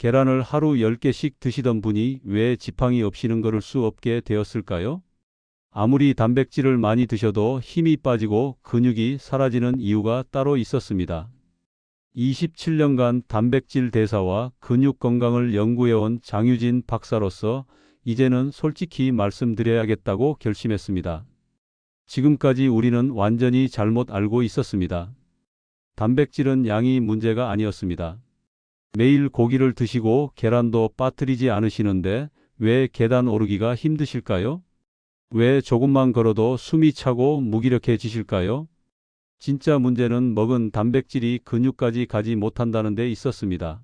계란을 하루 10개씩 드시던 분이 왜 지팡이 없이는 걸을 수 없게 되었을까요? 아무리 단백질을 많이 드셔도 힘이 빠지고 근육이 사라지는 이유가 따로 있었습니다. 27년간 단백질 대사와 근육 건강을 연구해온 장유진 박사로서 이제는 솔직히 말씀드려야겠다고 결심했습니다. 지금까지 우리는 완전히 잘못 알고 있었습니다. 단백질은 양이 문제가 아니었습니다. 매일 고기를 드시고 계란도 빠뜨리지 않으시는데 왜 계단 오르기가 힘드실까요? 왜 조금만 걸어도 숨이 차고 무기력해지실까요? 진짜 문제는 먹은 단백질이 근육까지 가지 못한다는 데 있었습니다.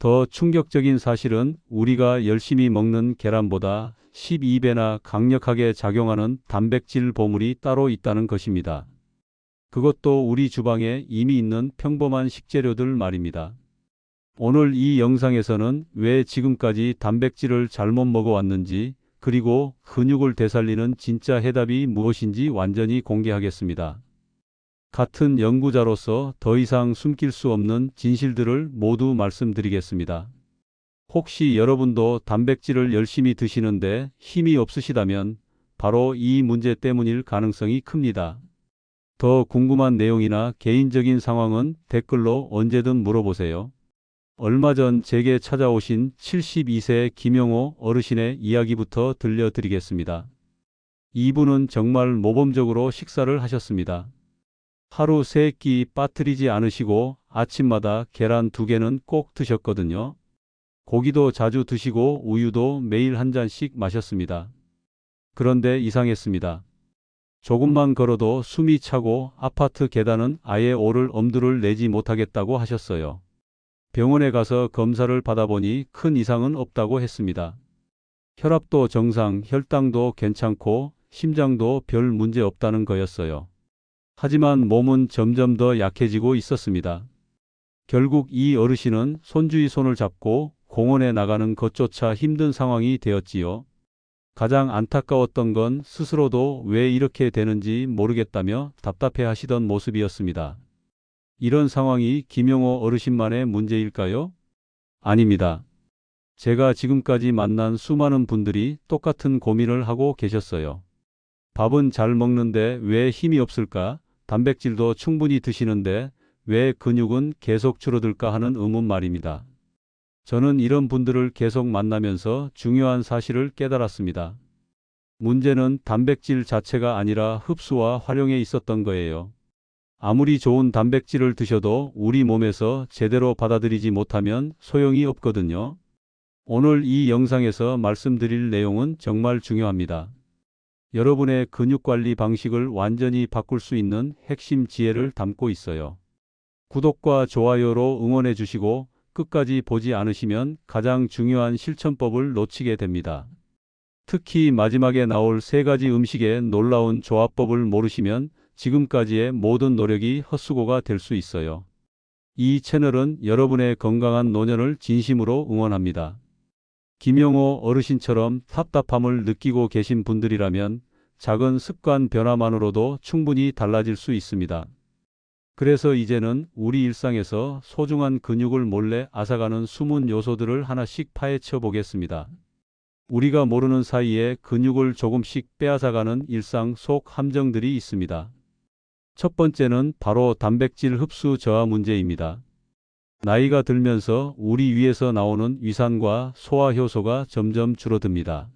더 충격적인 사실은 우리가 열심히 먹는 계란보다 12배나 강력하게 작용하는 단백질 보물이 따로 있다는 것입니다. 그것도 우리 주방에 이미 있는 평범한 식재료들 말입니다. 오늘 이 영상에서는 왜 지금까지 단백질을 잘못 먹어왔는지 그리고 근육을 되살리는 진짜 해답이 무엇인지 완전히 공개하겠습니다. 같은 연구자로서 더 이상 숨길 수 없는 진실들을 모두 말씀드리겠습니다. 혹시 여러분도 단백질을 열심히 드시는데 힘이 없으시다면 바로 이 문제 때문일 가능성이 큽니다. 더 궁금한 내용이나 개인적인 상황은 댓글로 언제든 물어보세요. 얼마 전 제게 찾아오신 72세 김영호 어르신의 이야기부터 들려드리겠습니다. 이분은 정말 모범적으로 식사를 하셨습니다. 하루 세 끼 빠뜨리지 않으시고 아침마다 계란 두 개는 꼭 드셨거든요. 고기도 자주 드시고 우유도 매일 한 잔씩 마셨습니다. 그런데 이상했습니다. 조금만 걸어도 숨이 차고 아파트 계단은 아예 오를 엄두를 내지 못하겠다고 하셨어요. 병원에 가서 검사를 받아보니 큰 이상은 없다고 했습니다. 혈압도 정상, 혈당도 괜찮고 심장도 별 문제 없다는 거였어요. 하지만 몸은 점점 더 약해지고 있었습니다. 결국 이 어르신은 손주의 손을 잡고 공원에 나가는 것조차 힘든 상황이 되었지요. 가장 안타까웠던 건 스스로도 왜 이렇게 되는지 모르겠다며 답답해 하시던 모습이었습니다. 이런 상황이 김용호 어르신만의 문제일까요? 아닙니다. 제가 지금까지 만난 수많은 분들이 똑같은 고민을 하고 계셨어요. 밥은 잘 먹는데 왜 힘이 없을까? 단백질도 충분히 드시는데 왜 근육은 계속 줄어들까 하는 의문 말입니다. 저는 이런 분들을 계속 만나면서 중요한 사실을 깨달았습니다. 문제는 단백질 자체가 아니라 흡수와 활용에 있었던 거예요. 아무리 좋은 단백질을 드셔도 우리 몸에서 제대로 받아들이지 못하면 소용이 없거든요. 오늘 이 영상에서 말씀드릴 내용은 정말 중요합니다. 여러분의 근육 관리 방식을 완전히 바꿀 수 있는 핵심 지혜를 담고 있어요. 구독과 좋아요로 응원해 주시고 끝까지 보지 않으시면 가장 중요한 실천법을 놓치게 됩니다. 특히 마지막에 나올 세 가지 음식의 놀라운 조합법을 모르시면 지금까지의 모든 노력이 헛수고가 될 수 있어요. 이 채널은 여러분의 건강한 노년을 진심으로 응원합니다. 김용호 어르신처럼 답답함을 느끼고 계신 분들이라면 작은 습관 변화만으로도 충분히 달라질 수 있습니다. 그래서 이제는 우리 일상에서 소중한 근육을 몰래 앗아가는 숨은 요소들을 하나씩 파헤쳐 보겠습니다. 우리가 모르는 사이에 근육을 조금씩 빼앗아가는 일상 속 함정들이 있습니다. 첫 번째는 바로 단백질 흡수 저하 문제입니다. 나이가 들면서 우리 위에서 나오는 위산과 소화 효소가 점점 줄어듭니다.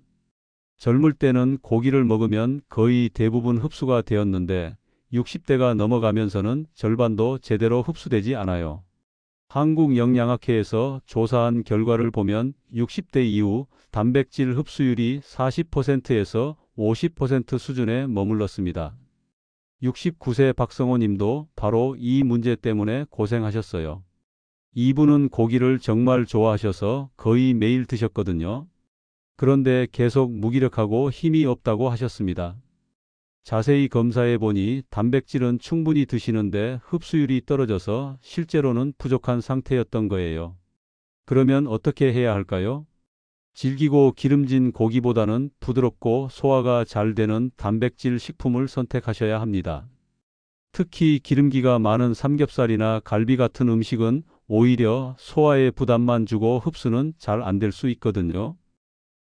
젊을 때는 고기를 먹으면 거의 대부분 흡수가 되었는데 60대가 넘어가면서는 절반도 제대로 흡수되지 않아요. 한국영양학회에서 조사한 결과를 보면 60대 이후 단백질 흡수율이 40%에서 50% 수준에 머물렀습니다. 69세 박성호 님도 바로 이 문제 때문에 고생하셨어요. 이분은 고기를 정말 좋아하셔서 거의 매일 드셨거든요. 그런데 계속 무기력하고 힘이 없다고 하셨습니다. 자세히 검사해 보니 단백질은 충분히 드시는데 흡수율이 떨어져서 실제로는 부족한 상태였던 거예요. 그러면 어떻게 해야 할까요? 질기고 기름진 고기보다는 부드럽고 소화가 잘 되는 단백질 식품을 선택하셔야 합니다. 특히 기름기가 많은 삼겹살이나 갈비 같은 음식은 오히려 소화에 부담만 주고 흡수는 잘 안 될 수 있거든요.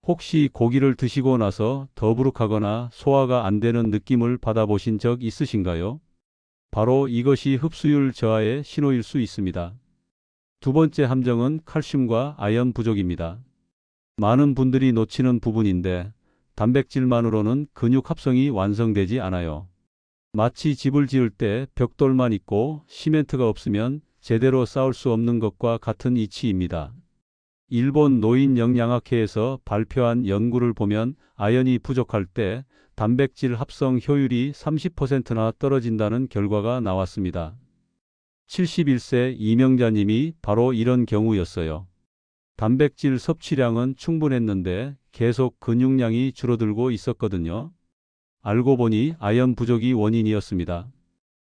혹시 고기를 드시고 나서 더부룩하거나 소화가 안 되는 느낌을 받아보신 적 있으신가요? 바로 이것이 흡수율 저하의 신호일 수 있습니다. 두 번째 함정은 칼슘과 아연 부족입니다. 많은 분들이 놓치는 부분인데 단백질만으로는 근육 합성이 완성되지 않아요. 마치 집을 지을 때 벽돌만 있고 시멘트가 없으면 제대로 쌓을 수 없는 것과 같은 이치입니다. 일본 노인 영양학회에서 발표한 연구를 보면 아연이 부족할 때 단백질 합성 효율이 30%나 떨어진다는 결과가 나왔습니다. 71세 이명자님이 바로 이런 경우였어요. 단백질 섭취량은 충분했는데 계속 근육량이 줄어들고 있었거든요. 알고 보니 아연 부족이 원인이었습니다.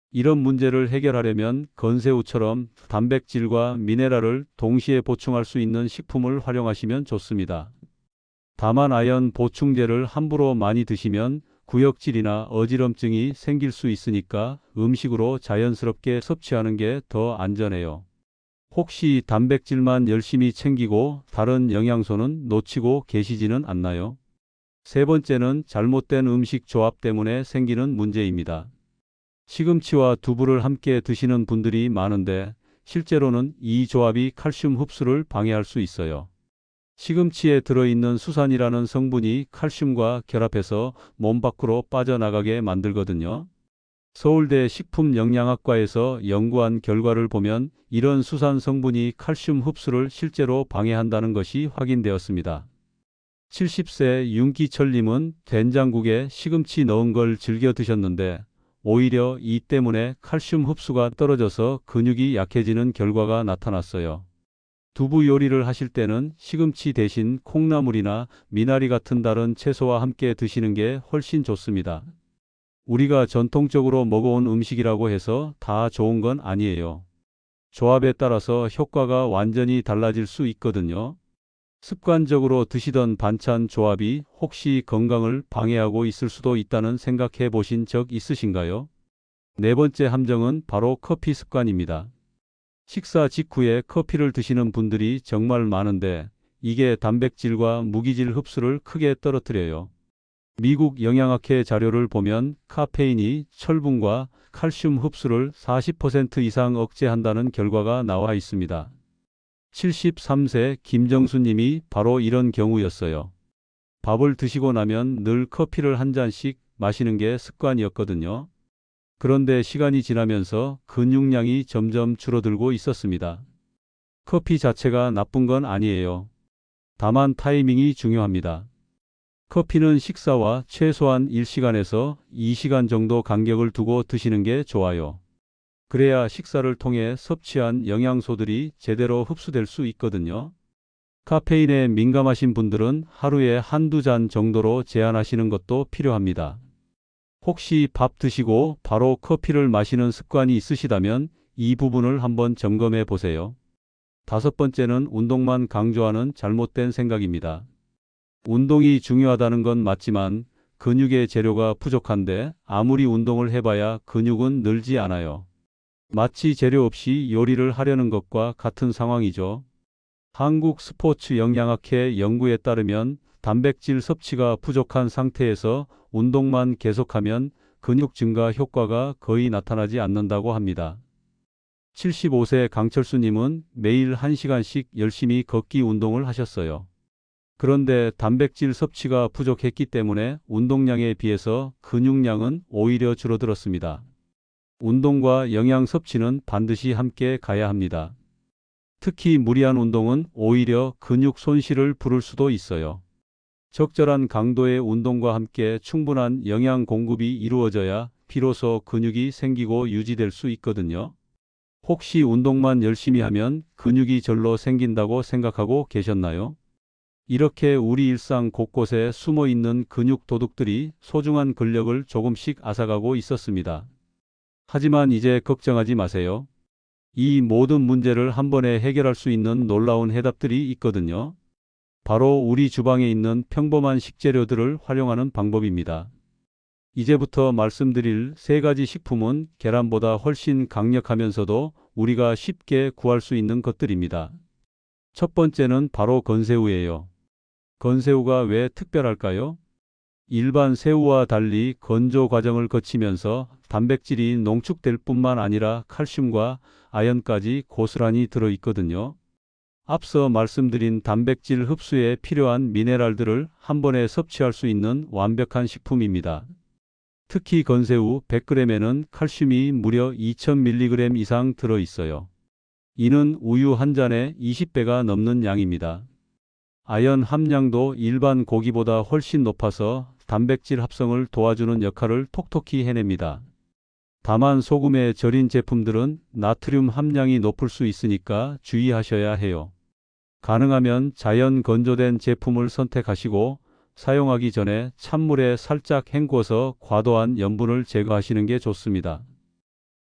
이런 문제를 해결하려면 건새우처럼 단백질과 미네랄을 동시에 보충할 수 있는 식품을 활용하시면 좋습니다. 다만 아연 보충제를 함부로 많이 드시면 구역질이나 어지럼증이 생길 수 있으니까 음식으로 자연스럽게 섭취하는 게 더 안전해요. 혹시 단백질만 열심히 챙기고 다른 영양소는 놓치고 계시지는 않나요? 세 번째는 잘못된 음식 조합 때문에 생기는 문제입니다. 시금치와 두부를 함께 드시는 분들이 많은데 실제로는 이 조합이 칼슘 흡수를 방해할 수 있어요. 시금치에 들어있는 수산이라는 성분이 칼슘과 결합해서 몸 밖으로 빠져나가게 만들거든요. 서울대 식품영양학과에서 연구한 결과를 보면 이런 수산 성분이 칼슘 흡수를 실제로 방해한다는 것이 확인되었습니다. 70세 윤기철님은 된장국에 시금치 넣은 걸 즐겨 드셨는데 오히려 이 때문에 칼슘 흡수가 떨어져서 근육이 약해지는 결과가 나타났어요. 두부 요리를 하실 때는 시금치 대신 콩나물이나 미나리 같은 다른 채소와 함께 드시는 게 훨씬 좋습니다. 우리가 전통적으로 먹어온 음식이라고 해서 다 좋은 건 아니에요. 조합에 따라서 효과가 완전히 달라질 수 있거든요. 습관적으로 드시던 반찬 조합이 혹시 건강을 방해하고 있을 수도 있다는 생각해 보신 적 있으신가요? 네 번째 함정은 바로 커피 습관입니다. 식사 직후에 커피를 드시는 분들이 정말 많은데 이게 단백질과 무기질 흡수를 크게 떨어뜨려요. 미국 영양학회 자료를 보면 카페인이 철분과 칼슘 흡수를 40% 이상 억제한다는 결과가 나와 있습니다. 73세 김정수 님이 바로 이런 경우였어요. 밥을 드시고 나면 늘 커피를 한 잔씩 마시는 게 습관이었거든요. 그런데 시간이 지나면서 근육량이 점점 줄어들고 있었습니다. 커피 자체가 나쁜 건 아니에요. 다만 타이밍이 중요합니다. 커피는 식사와 최소한 1시간에서 2시간 정도 간격을 두고 드시는 게 좋아요. 그래야 식사를 통해 섭취한 영양소들이 제대로 흡수될 수 있거든요. 카페인에 민감하신 분들은 하루에 한두 잔 정도로 제한하시는 것도 필요합니다. 혹시 밥 드시고 바로 커피를 마시는 습관이 있으시다면 이 부분을 한번 점검해 보세요. 다섯 번째는 운동만 강조하는 잘못된 생각입니다. 운동이 중요하다는 건 맞지만 근육의 재료가 부족한데 아무리 운동을 해봐야 근육은 늘지 않아요. 마치 재료 없이 요리를 하려는 것과 같은 상황이죠. 한국 스포츠 영양학회 연구에 따르면 단백질 섭취가 부족한 상태에서 운동만 계속하면 근육 증가 효과가 거의 나타나지 않는다고 합니다. 75세 강철수님은 매일 1시간씩 열심히 걷기 운동을 하셨어요. 그런데 단백질 섭취가 부족했기 때문에 운동량에 비해서 근육량은 오히려 줄어들었습니다. 운동과 영양 섭취는 반드시 함께 가야 합니다. 특히 무리한 운동은 오히려 근육 손실을 부를 수도 있어요. 적절한 강도의 운동과 함께 충분한 영양 공급이 이루어져야 비로소 근육이 생기고 유지될 수 있거든요. 혹시 운동만 열심히 하면 근육이 절로 생긴다고 생각하고 계셨나요? 이렇게 우리 일상 곳곳에 숨어 있는 근육 도둑들이 소중한 근력을 조금씩 앗아가고 있었습니다. 하지만 이제 걱정하지 마세요. 이 모든 문제를 한 번에 해결할 수 있는 놀라운 해답들이 있거든요. 바로 우리 주방에 있는 평범한 식재료들을 활용하는 방법입니다. 이제부터 말씀드릴 세 가지 식품은 계란보다 훨씬 강력하면서도 우리가 쉽게 구할 수 있는 것들입니다. 첫 번째는 바로 건새우예요. 건새우가 왜 특별할까요? 일반 새우와 달리 건조 과정을 거치면서 단백질이 농축될 뿐만 아니라 칼슘과 아연까지 고스란히 들어 있거든요. 앞서 말씀드린 단백질 흡수에 필요한 미네랄들을 한 번에 섭취할 수 있는 완벽한 식품입니다. 특히 건새우 100g에는 칼슘이 무려 2000mg 이상 들어 있어요. 이는 우유 한 잔에 20배가 넘는 양입니다. 아연 함량도 일반 고기보다 훨씬 높아서 단백질 합성을 도와주는 역할을 톡톡히 해냅니다. 다만 소금에 절인 제품들은 나트륨 함량이 높을 수 있으니까 주의하셔야 해요. 가능하면 자연 건조된 제품을 선택하시고 사용하기 전에 찬물에 살짝 헹궈서 과도한 염분을 제거하시는 게 좋습니다.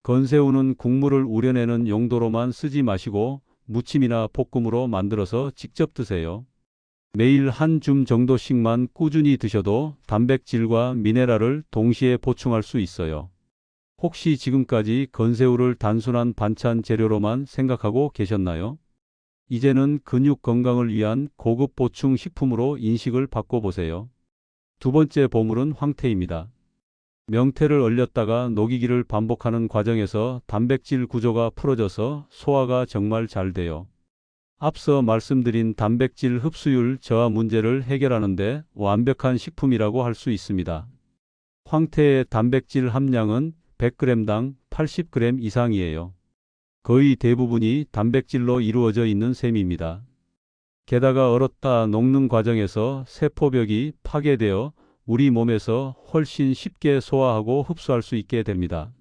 건새우는 국물을 우려내는 용도로만 쓰지 마시고 무침이나 볶음으로 만들어서 직접 드세요. 매일 한 줌 정도씩만 꾸준히 드셔도 단백질과 미네랄을 동시에 보충할 수 있어요. 혹시 지금까지 건새우를 단순한 반찬 재료로만 생각하고 계셨나요? 이제는 근육 건강을 위한 고급 보충 식품으로 인식을 바꿔보세요. 두 번째 보물은 황태입니다. 명태를 얼렸다가 녹이기를 반복하는 과정에서 단백질 구조가 풀어져서 소화가 정말 잘 돼요. 앞서 말씀드린 단백질 흡수율 저하 문제를 해결하는데 완벽한 식품이라고 할 수 있습니다. 황태의 단백질 함량은 100g당 80g 이상이에요. 거의 대부분이 단백질로 이루어져 있는 셈입니다. 게다가 얼었다 녹는 과정에서 세포벽이 파괴되어 우리 몸에서 훨씬 쉽게 소화하고 흡수할 수 있게 됩니다.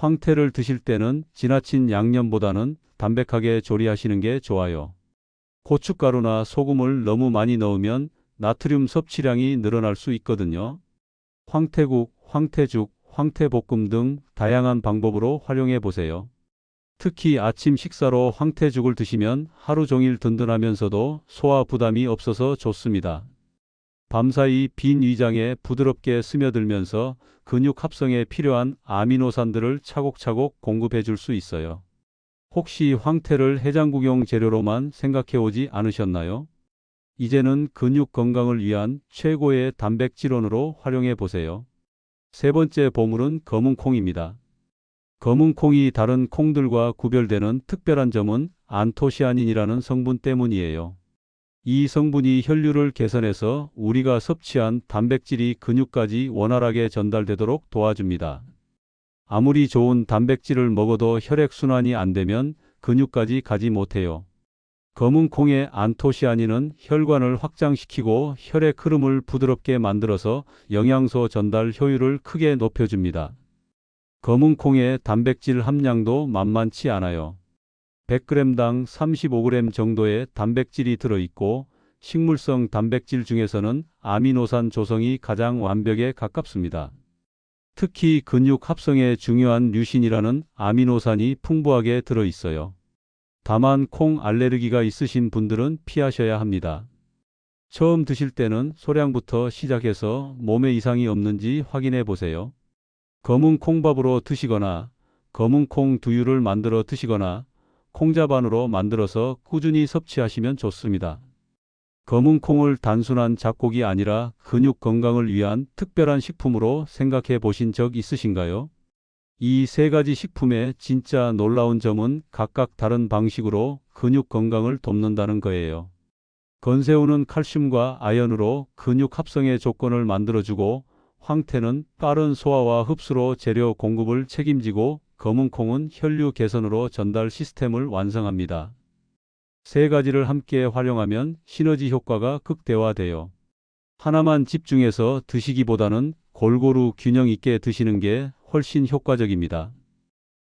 황태를 드실 때는 지나친 양념보다는 담백하게 조리하시는 게 좋아요. 고춧가루나 소금을 너무 많이 넣으면 나트륨 섭취량이 늘어날 수 있거든요. 황태국, 황태죽, 황태볶음 등 다양한 방법으로 활용해 보세요. 특히 아침 식사로 황태죽을 드시면 하루 종일 든든하면서도 소화 부담이 없어서 좋습니다. 밤사이 빈 위장에 부드럽게 스며들면서 근육 합성에 필요한 아미노산들을 차곡차곡 공급해 줄 수 있어요. 혹시 황태를 해장국용 재료로만 생각해 오지 않으셨나요? 이제는 근육 건강을 위한 최고의 단백질원으로 활용해 보세요. 세 번째 보물은 검은 콩입니다. 검은 콩이 다른 콩들과 구별되는 특별한 점은 안토시아닌이라는 성분 때문이에요. 이 성분이 혈류를 개선해서 우리가 섭취한 단백질이 근육까지 원활하게 전달되도록 도와줍니다. 아무리 좋은 단백질을 먹어도 혈액순환이 안 되면 근육까지 가지 못해요. 검은 콩의 안토시아닌은 혈관을 확장시키고 혈액 흐름을 부드럽게 만들어서 영양소 전달 효율을 크게 높여줍니다. 검은 콩의 단백질 함량도 만만치 않아요. 100g당 35g 정도의 단백질이 들어있고 식물성 단백질 중에서는 아미노산 조성이 가장 완벽에 가깝습니다. 특히 근육 합성에 중요한 류신이라는 아미노산이 풍부하게 들어있어요. 다만 콩 알레르기가 있으신 분들은 피하셔야 합니다. 처음 드실 때는 소량부터 시작해서 몸에 이상이 없는지 확인해 보세요. 검은 콩밥으로 드시거나 검은 콩 두유를 만들어 드시거나 콩자반으로 만들어서 꾸준히 섭취하시면 좋습니다. 검은 콩을 단순한 잡곡이 아니라 근육 건강을 위한 특별한 식품으로 생각해 보신 적 있으신가요? 이 세 가지 식품의 진짜 놀라운 점은 각각 다른 방식으로 근육 건강을 돕는다는 거예요. 건새우는 칼슘과 아연으로 근육 합성의 조건을 만들어주고 황태는 빠른 소화와 흡수로 재료 공급을 책임지고 검은 콩은 혈류 개선으로 전달 시스템을 완성합니다. 세 가지를 함께 활용하면 시너지 효과가 극대화돼요. 하나만 집중해서 드시기보다는 골고루 균형 있게 드시는 게 훨씬 효과적입니다.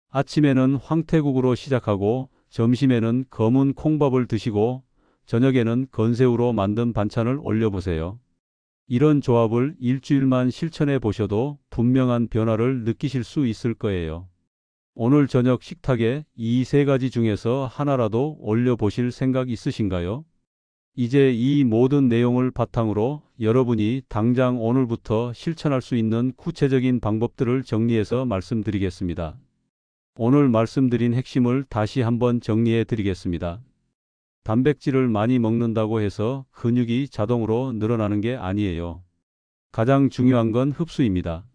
아침에는 황태국으로 시작하고 점심에는 검은 콩밥을 드시고 저녁에는 건새우로 만든 반찬을 올려보세요. 이런 조합을 일주일만 실천해 보셔도 분명한 변화를 느끼실 수 있을 거예요. 오늘 저녁 식탁에 이 세 가지 중에서 하나라도 올려보실 생각 있으신가요? 이제 이 모든 내용을 바탕으로 여러분이 당장 오늘부터 실천할 수 있는 구체적인 방법들을 정리해서 말씀드리겠습니다. 오늘 말씀드린 핵심을 다시 한번 정리해 드리겠습니다. 단백질을 많이 먹는다고 해서 근육이 자동으로 늘어나는 게 아니에요. 가장 중요한 건 흡수입니다.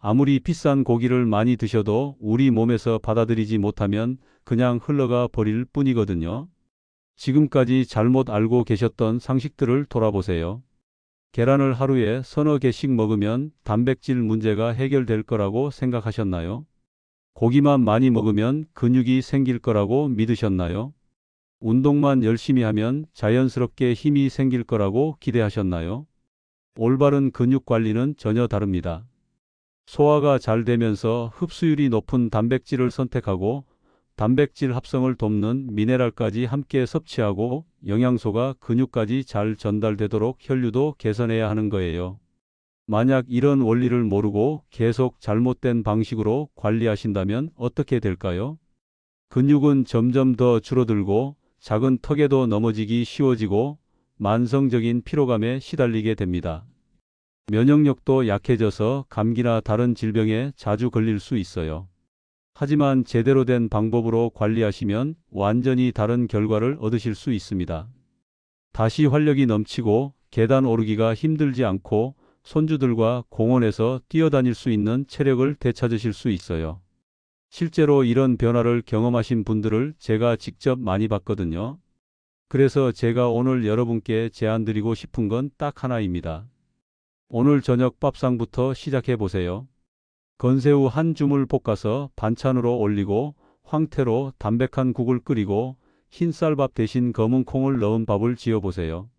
아무리 비싼 고기를 많이 드셔도 우리 몸에서 받아들이지 못하면 그냥 흘러가 버릴 뿐이거든요. 지금까지 잘못 알고 계셨던 상식들을 돌아보세요. 계란을 하루에 서너 개씩 먹으면 단백질 문제가 해결될 거라고 생각하셨나요? 고기만 많이 먹으면 근육이 생길 거라고 믿으셨나요? 운동만 열심히 하면 자연스럽게 힘이 생길 거라고 기대하셨나요? 올바른 근육 관리는 전혀 다릅니다. 소화가 잘 되면서 흡수율이 높은 단백질을 선택하고 단백질 합성을 돕는 미네랄까지 함께 섭취하고 영양소가 근육까지 잘 전달되도록 혈류도 개선해야 하는 거예요. 만약 이런 원리를 모르고 계속 잘못된 방식으로 관리하신다면 어떻게 될까요? 근육은 점점 더 줄어들고 작은 턱에도 넘어지기 쉬워지고 만성적인 피로감에 시달리게 됩니다. 면역력도 약해져서 감기나 다른 질병에 자주 걸릴 수 있어요. 하지만 제대로 된 방법으로 관리하시면 완전히 다른 결과를 얻으실 수 있습니다. 다시 활력이 넘치고 계단 오르기가 힘들지 않고 손주들과 공원에서 뛰어다닐 수 있는 체력을 되찾으실 수 있어요. 실제로 이런 변화를 경험하신 분들을 제가 직접 많이 봤거든요. 그래서 제가 오늘 여러분께 제안 드리고 싶은 건 딱 하나입니다. 오늘 저녁 밥상부터 시작해 보세요. 건새우 한 줌을 볶아서 반찬으로 올리고 황태로 담백한 국을 끓이고 흰 쌀밥 대신 검은 콩을 넣은 밥을 지어 보세요.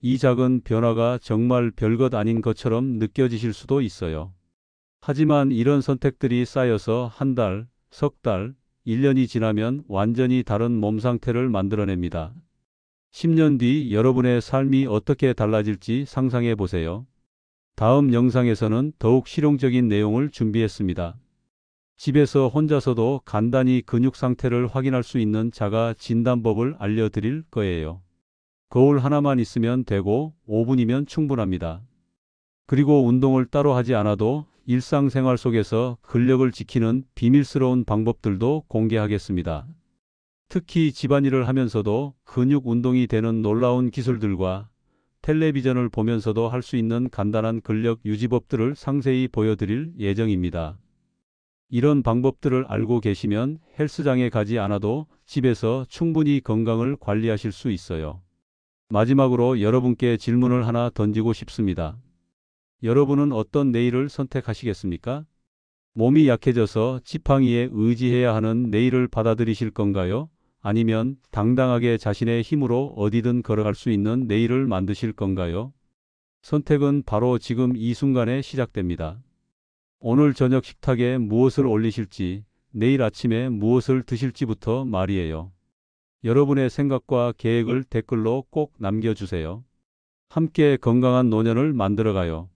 이 작은 변화가 정말 별것 아닌 것처럼 느껴지실 수도 있어요. 하지만 이런 선택들이 쌓여서 한 달, 석 달, 1년이 지나면 완전히 다른 몸 상태를 만들어냅니다. 10년 뒤 여러분의 삶이 어떻게 달라질지 상상해 보세요. 다음 영상에서는 더욱 실용적인 내용을 준비했습니다. 집에서 혼자서도 간단히 근육 상태를 확인할 수 있는 자가 진단법을 알려드릴 거예요. 거울 하나만 있으면 되고 5분이면 충분합니다. 그리고 운동을 따로 하지 않아도 일상생활 속에서 근력을 지키는 비밀스러운 방법들도 공개하겠습니다. 특히 집안일을 하면서도 근육 운동이 되는 놀라운 기술들과 텔레비전을 보면서도 할 수 있는 간단한 근력 유지법들을 상세히 보여드릴 예정입니다. 이런 방법들을 알고 계시면 헬스장에 가지 않아도 집에서 충분히 건강을 관리하실 수 있어요. 마지막으로 여러분께 질문을 하나 던지고 싶습니다. 여러분은 어떤 내일을 선택하시겠습니까? 몸이 약해져서 지팡이에 의지해야 하는 내일을 받아들이실 건가요? 아니면 당당하게 자신의 힘으로 어디든 걸어갈 수 있는 내일을 만드실 건가요? 선택은 바로 지금 이 순간에 시작됩니다. 오늘 저녁 식탁에 무엇을 올리실지, 내일 아침에 무엇을 드실지부터 말이에요. 여러분의 생각과 계획을 댓글로 꼭 남겨주세요. 함께 건강한 노년을 만들어가요.